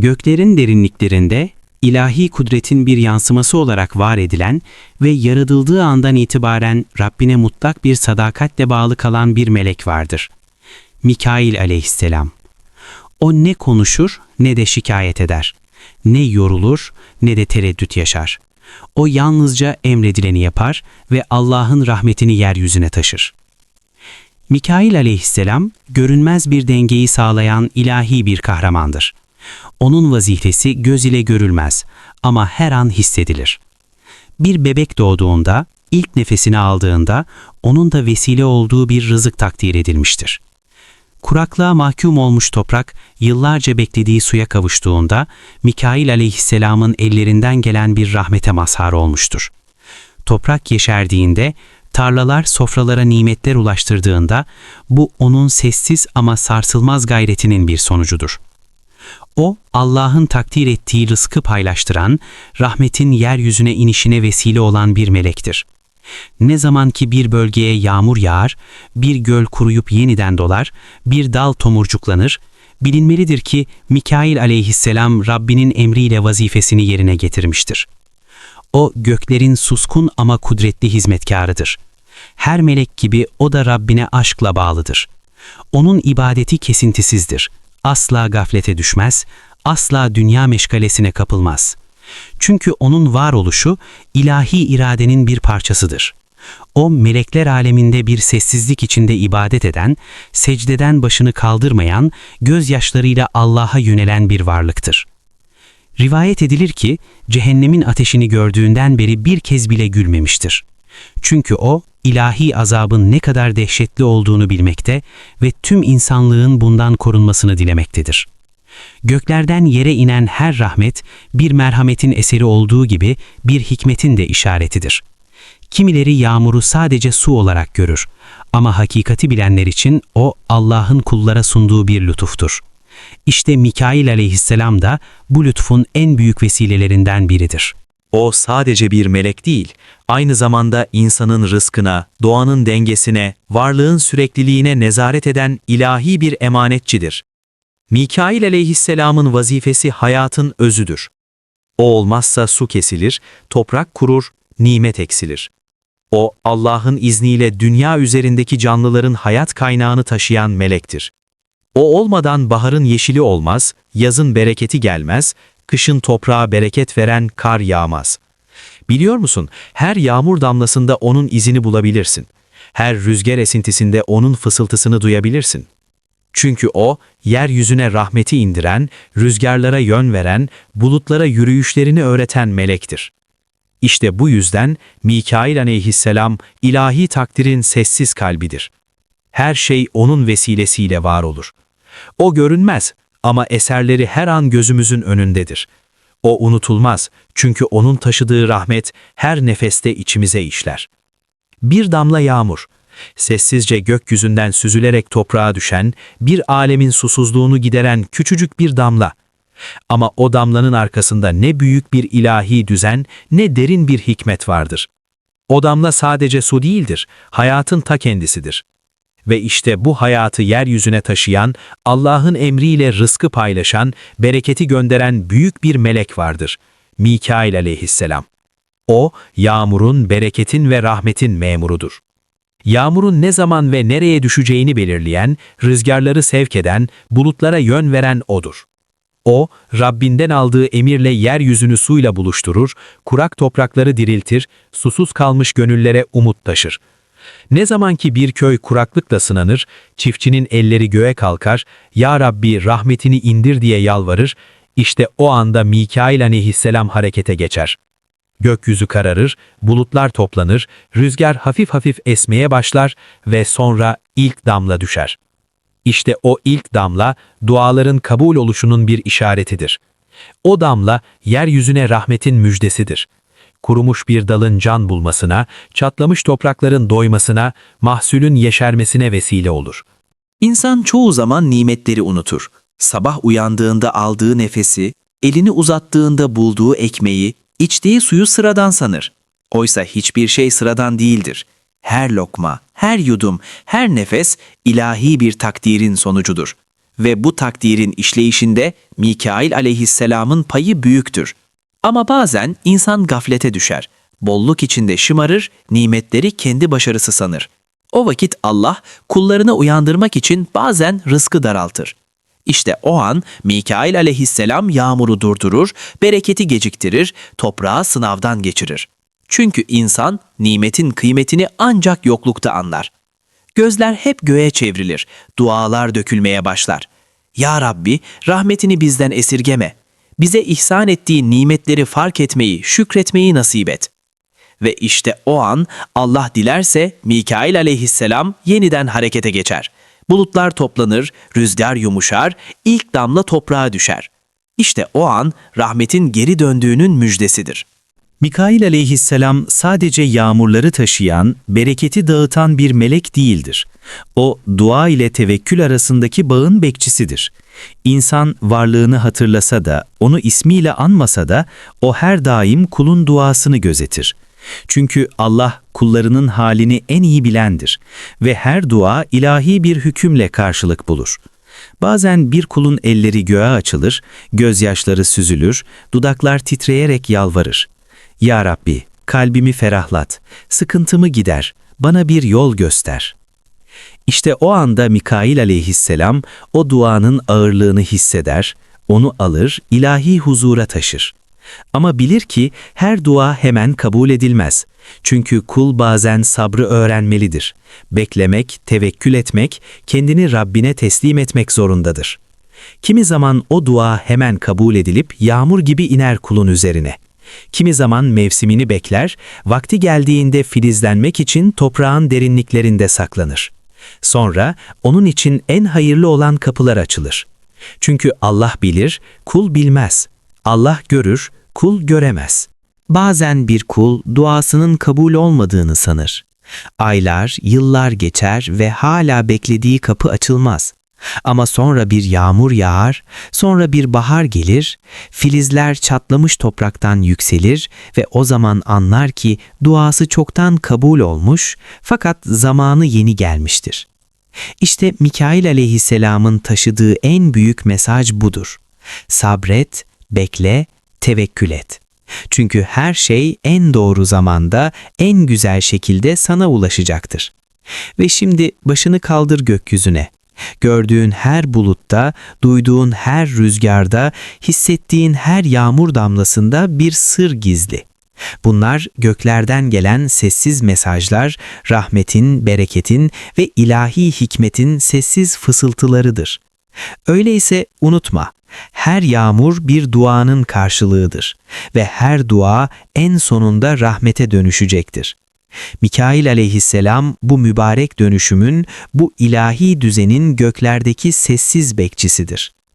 Göklerin derinliklerinde ilahi kudretin bir yansıması olarak var edilen ve yaratıldığı andan itibaren Rabbine mutlak bir sadakatle bağlı kalan bir melek vardır. Mikail aleyhisselam. O ne konuşur ne de şikayet eder. Ne yorulur ne de tereddüt yaşar. O yalnızca emredileni yapar ve Allah'ın rahmetini yeryüzüne taşır. Mikail aleyhisselam görünmez bir dengeyi sağlayan ilahi bir kahramandır. Onun vazifesi göz ile görülmez ama her an hissedilir. Bir bebek doğduğunda, ilk nefesini aldığında onun da vesile olduğu bir rızık takdir edilmiştir. Kuraklığa mahkum olmuş toprak yıllarca beklediği suya kavuştuğunda Mikail aleyhisselamın ellerinden gelen bir rahmete mazhar olmuştur. Toprak yeşerdiğinde, tarlalar sofralara nimetler ulaştırdığında bu onun sessiz ama sarsılmaz gayretinin bir sonucudur. O, Allah'ın takdir ettiği rızkı paylaştıran, rahmetin yeryüzüne inişine vesile olan bir melektir. Ne zaman ki bir bölgeye yağmur yağar, bir göl kuruyup yeniden dolar, bir dal tomurcuklanır, bilinmelidir ki Mikail aleyhisselam Rabbinin emriyle vazifesini yerine getirmiştir. O göklerin suskun ama kudretli hizmetkarıdır. Her melek gibi o da Rabbine aşkla bağlıdır. Onun ibadeti kesintisizdir. Asla gaflete düşmez, asla dünya meşgalesine kapılmaz. Çünkü onun varoluşu ilahi iradenin bir parçasıdır. O melekler aleminde bir sessizlik içinde ibadet eden, secdeden başını kaldırmayan, gözyaşlarıyla Allah'a yönelen bir varlıktır. Rivayet edilir ki cehennemin ateşini gördüğünden beri bir kez bile gülmemiştir. Çünkü o ilahi azabın ne kadar dehşetli olduğunu bilmekte ve tüm insanlığın bundan korunmasını dilemektedir. Göklerden yere inen her rahmet bir merhametin eseri olduğu gibi bir hikmetin de işaretidir. Kimileri yağmuru sadece su olarak görür ama hakikati bilenler için o Allah'ın kullara sunduğu bir lütuftur. İşte Mikail aleyhisselam da bu lütfun en büyük vesilelerinden biridir. O sadece bir melek değil, aynı zamanda insanın rızkına, doğanın dengesine, varlığın sürekliliğine nezaret eden ilahi bir emanetçidir. Mikail aleyhisselamın vazifesi hayatın özüdür. O olmazsa su kesilir, toprak kurur, nimet eksilir. O, Allah'ın izniyle dünya üzerindeki canlıların hayat kaynağını taşıyan melektir. O olmadan baharın yeşili olmaz, yazın bereketi gelmez, kışın toprağa bereket veren kar yağmaz. Biliyor musun, her yağmur damlasında onun izini bulabilirsin. Her rüzgar esintisinde onun fısıltısını duyabilirsin. Çünkü o, yeryüzüne rahmeti indiren, rüzgarlara yön veren, bulutlara yürüyüşlerini öğreten melektir. İşte bu yüzden Mikail aleyhisselam ilahi takdirin sessiz kalbidir. Her şey onun vesilesiyle var olur. O görünmez ama eserleri her an gözümüzün önündedir. O unutulmaz çünkü onun taşıdığı rahmet her nefeste içimize işler. Bir damla yağmur, sessizce gökyüzünden süzülerek toprağa düşen, bir alemin susuzluğunu gideren küçücük bir damla. Ama o damlanın arkasında ne büyük bir ilahi düzen, ne derin bir hikmet vardır. O damla sadece su değildir, hayatın ta kendisidir. Ve işte bu hayatı yeryüzüne taşıyan, Allah'ın emriyle rızkı paylaşan, bereketi gönderen büyük bir melek vardır. Mikail aleyhisselam. O, yağmurun, bereketin ve rahmetin memurudur. Yağmurun ne zaman ve nereye düşeceğini belirleyen, rüzgarları sevk eden, bulutlara yön veren O'dur. O, Rabbinden aldığı emirle yeryüzünü suyla buluşturur, kurak toprakları diriltir, susuz kalmış gönüllere umut taşır. Ne zaman ki bir köy kuraklıkla sınanır, çiftçinin elleri göğe kalkar, Ya Rabbi rahmetini indir diye yalvarır, işte o anda Mikail aleyhisselam harekete geçer. Gökyüzü kararır, bulutlar toplanır, rüzgar hafif hafif esmeye başlar ve sonra ilk damla düşer. İşte o ilk damla duaların kabul oluşunun bir işaretidir. O damla yeryüzüne rahmetin müjdesidir. Kurumuş bir dalın can bulmasına, çatlamış toprakların doymasına, mahsulün yeşermesine vesile olur. İnsan çoğu zaman nimetleri unutur. Sabah uyandığında aldığı nefesi, elini uzattığında bulduğu ekmeği, içtiği suyu sıradan sanır. Oysa hiçbir şey sıradan değildir. Her lokma, her yudum, her nefes ilahi bir takdirin sonucudur. Ve bu takdirin işleyişinde Mikail aleyhisselamın payı büyüktür. Ama bazen insan gaflete düşer. Bolluk içinde şımarır, nimetleri kendi başarısı sanır. O vakit Allah kullarını uyandırmak için bazen rızkı daraltır. İşte o an Mikail aleyhisselam yağmuru durdurur, bereketi geciktirir, toprağı sınavdan geçirir. Çünkü insan nimetin kıymetini ancak yoklukta anlar. Gözler hep göğe çevrilir, dualar dökülmeye başlar. Ya Rabbi, rahmetini bizden esirgeme. Bize ihsan ettiği nimetleri fark etmeyi, şükretmeyi nasip et. Ve işte o an Allah dilerse Mikail aleyhisselam yeniden harekete geçer. Bulutlar toplanır, rüzgar yumuşar, ilk damla toprağa düşer. İşte o an rahmetin geri döndüğünün müjdesidir. Mikail aleyhisselam sadece yağmurları taşıyan, bereketi dağıtan bir melek değildir. O, dua ile tevekkül arasındaki bağın bekçisidir. İnsan varlığını hatırlasa da, onu ismiyle anmasa da, o her daim kulun duasını gözetir. Çünkü Allah kullarının halini en iyi bilendir ve her dua ilahi bir hükümle karşılık bulur. Bazen bir kulun elleri göğe açılır, gözyaşları süzülür, dudaklar titreyerek yalvarır. Ya Rabbi, kalbimi ferahlat, sıkıntımı gider, bana bir yol göster. İşte o anda Mikail aleyhisselam o duanın ağırlığını hisseder, onu alır, ilahi huzura taşır. Ama bilir ki her dua hemen kabul edilmez. Çünkü kul bazen sabrı öğrenmelidir. Beklemek, tevekkül etmek, kendini Rabbine teslim etmek zorundadır. Kimi zaman o dua hemen kabul edilip yağmur gibi iner kulun üzerine. Kimi zaman mevsimini bekler, vakti geldiğinde filizlenmek için toprağın derinliklerinde saklanır. Sonra onun için en hayırlı olan kapılar açılır. Çünkü Allah bilir, kul bilmez. Allah görür, kul göremez. Bazen bir kul duasının kabul olmadığını sanır. Aylar, yıllar geçer ve hala beklediği kapı açılmaz. Ama sonra bir yağmur yağar, sonra bir bahar gelir, filizler çatlamış topraktan yükselir ve o zaman anlar ki duası çoktan kabul olmuş fakat zamanı yeni gelmiştir. İşte Mikail aleyhisselamın taşıdığı en büyük mesaj budur. Sabret, bekle, tevekkül et. Çünkü her şey en doğru zamanda, en güzel şekilde sana ulaşacaktır. Ve şimdi başını kaldır gökyüzüne. Gördüğün her bulutta, duyduğun her rüzgarda, hissettiğin her yağmur damlasında bir sır gizli. Bunlar göklerden gelen sessiz mesajlar, rahmetin, bereketin ve ilahi hikmetin sessiz fısıltılarıdır. Öyleyse unutma, her yağmur bir duanın karşılığıdır ve her dua en sonunda rahmete dönüşecektir. Mikail aleyhisselam bu mübarek dönüşümün, bu ilahi düzenin göklerdeki sessiz bekçisidir.